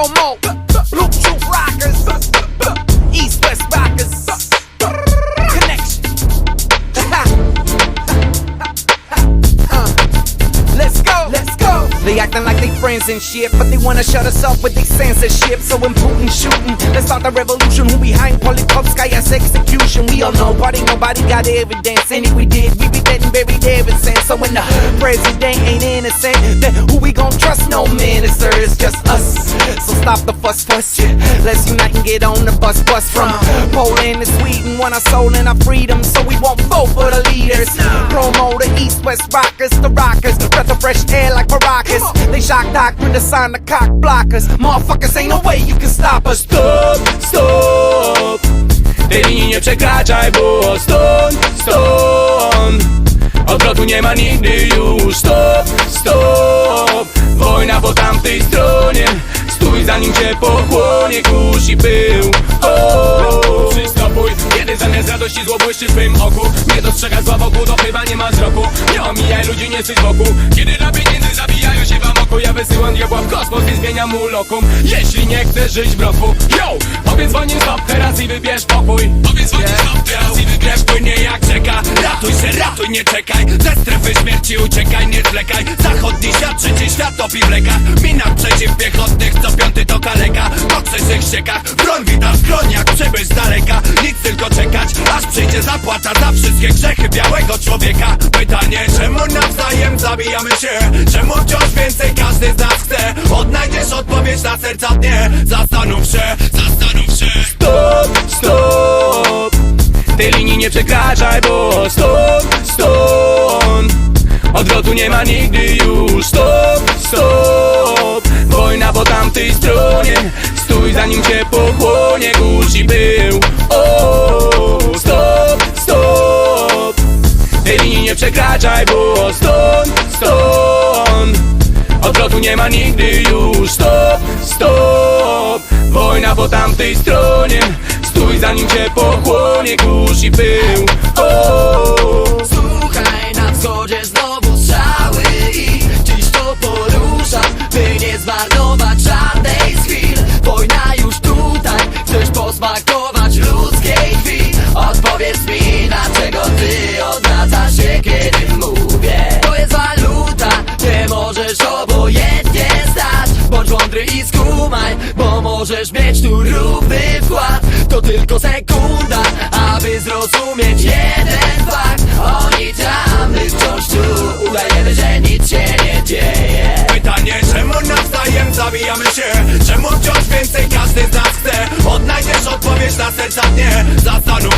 promo. truth rockers, East West rockers. Connection. let's go. Let's go. They acting like they friends and shit, but they wanna shut us off with their censorship. So when Putin's shooting, let's start the revolution. Who behind Polikovskaya's execution? We all know, party nobody got evidence. And if we did, we be dead and buried ever since. So when the president ain't innocent, the fuss, fuss. Let's unite and get on the bus, bus from Poland to Sweden. Want our soul and our freedom, so we won't vote for the leaders. Promo the East West Rockers, the Rockers, breath of fresh air like Maracas. They shock doctrine to sign the cock blockers. Motherfuckers, ain't no way you can stop us. Stop, stop Tej linii nie przekraczaj, bo stąd, stąd Odwrotu nie ma nigdy już Stop, stop Wojna po tamtej stronie cię pochłonie kurz i pył. O, Przystopuj, kiedy zamiast radości zło błyszczy w twym oku. Nie dostrzega zła wokół, to chyba nie ma wzroku. Nie omijaj ludzi, nie syć wokół Kiedy dla pieniędzy zabijają się wam oku. Ja wysyłam diabła w kosmos i zmieniam mu lokum Jeśli nie chcesz żyć w roku Yo, powiedz dzwonię stop teraz i wybierz pokój. Powiedz dzwonię stop teraz i wybierz płynie jak czeka. Ratuj się, ratuj, nie czekaj. Ze strefy śmierci uciekaj, nie zwlekaj. Zachodni świat, trzeci świat topi w lekach widać skroń jak z daleka Nic tylko czekać, aż przyjdzie zapłata Za wszystkie grzechy białego człowieka. Pytanie, czemu nawzajem zabijamy się? Czemu wciąż więcej każdy z nas chce? Odnajdziesz odpowiedź na serca dnie Zastanów się, zastanów się. Stop, stop. Tej linii nie przekraczaj, bo stąd, stąd. Odwrotu nie ma nigdy już. Stop, stop. Wojna po tamtej stronie. Stój zanim cię pochłonie kurz i pył. O, Stop, stop. Tej linii nie przekraczaj, bo stąd, stąd. Odwrotu nie ma nigdy już. Stop, stop. Wojna po tamtej stronie. Stój zanim cię pochłonie kurz i posmakować ludzkiej krwi Odpowiedz mi, dlaczego ty odwracasz się, kiedy mówię? To jest waluta, nie możesz obojętnie stać. Bądź mądry i skumaj, bo możesz mieć tu równy wkład. To tylko sekunda, aby zrozumieć jeden fakt. Oni tam, my wciąż tu Udajemy, że nic się nie dzieje. Pytanie, czemu nawzajem zabijamy się? Czemu wciąż więcej każdy z nas chce? Odpowiedź na serca się, zastanów